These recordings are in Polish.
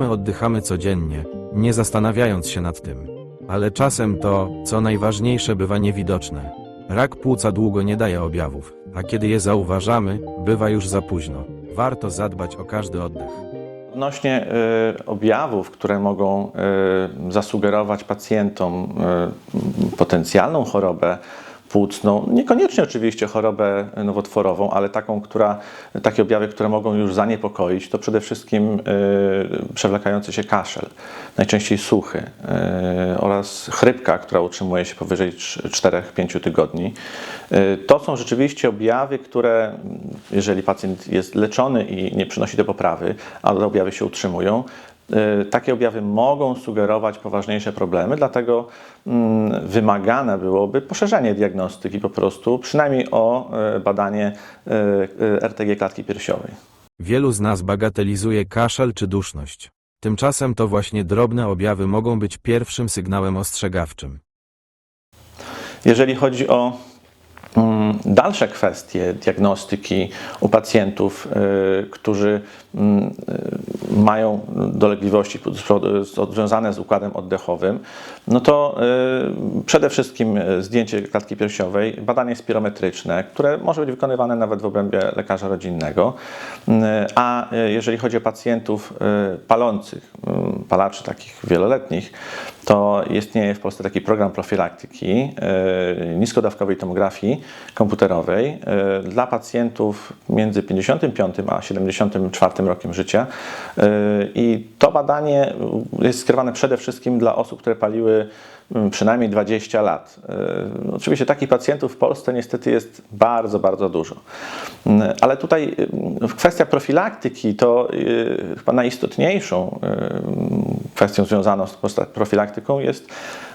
My oddychamy codziennie, nie zastanawiając się nad tym. Ale czasem to, co najważniejsze, bywa niewidoczne. Rak płuca długo nie daje objawów, a kiedy je zauważamy, bywa już za późno. Warto zadbać o każdy oddech. Odnośnie y, objawów, które mogą y, zasugerować pacjentom y, potencjalną chorobę płucną, niekoniecznie oczywiście chorobę nowotworową, ale taką, która, takie objawy, które mogą już zaniepokoić, to przede wszystkim y, przewlekający się kaszel, najczęściej suchy y, oraz chrypka, która utrzymuje się powyżej 4-5 tygodni. Y, To są rzeczywiście objawy, które, jeżeli pacjent jest leczony i nie przynosi do poprawy, a te objawy się utrzymują, takie objawy mogą sugerować poważniejsze problemy, dlatego mm, wymagane byłoby poszerzenie diagnostyki po prostu, przynajmniej o y, badanie y, y, RTG klatki piersiowej. Wielu z nas bagatelizuje kaszel czy duszność. Tymczasem to właśnie drobne objawy mogą być pierwszym sygnałem ostrzegawczym. Jeżeli chodzi o mm, dalsze kwestie diagnostyki u pacjentów, y, którzy mm, y, mają dolegliwości związane z układem oddechowym, no to y, przede wszystkim y, zdjęcie klatki piersiowej, badanie spirometryczne, które może być wykonywane nawet w obrębie lekarza rodzinnego. Y, A jeżeli chodzi o pacjentów palących, palaczy takich wieloletnich, to istnieje w Polsce taki program profilaktyki y, niskodawkowej tomografii komputerowej y, dla pacjentów między 55 a 74 rokiem życia. Y, I to badanie jest skierowane przede wszystkim dla osób, które paliły mm, przynajmniej 20 lat. Oczywiście takich pacjentów w Polsce niestety jest bardzo, bardzo dużo. Mm, Ale tutaj y, kwestia profilaktyki to chyba najistotniejszą kwestią związaną z profilaktyką jest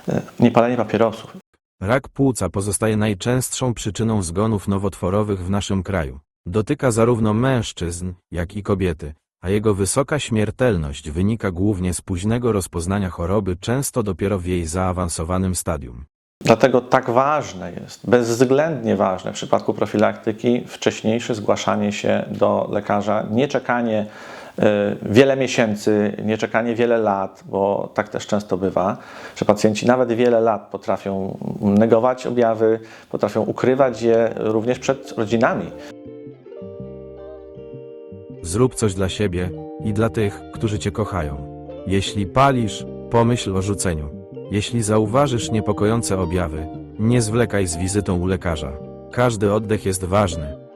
y, niepalenie papierosów. Rak płuca pozostaje najczęstszą przyczyną zgonów nowotworowych w naszym kraju. Dotyka zarówno mężczyzn, jak i kobiety, a jego wysoka śmiertelność wynika głównie z późnego rozpoznania choroby, często dopiero w jej zaawansowanym stadium. Dlatego tak ważne jest, bezwzględnie ważne w przypadku profilaktyki wcześniejsze zgłaszanie się do lekarza, nie czekanie wiele miesięcy, nie czekanie wiele lat, bo tak też często bywa, że pacjenci nawet wiele lat potrafią negować objawy, potrafią ukrywać je również przed rodzinami. Zrób coś dla siebie i dla tych, którzy cię kochają. Jeśli palisz, pomyśl o rzuceniu. Jeśli zauważysz niepokojące objawy, nie zwlekaj z wizytą u lekarza. Każdy oddech jest ważny,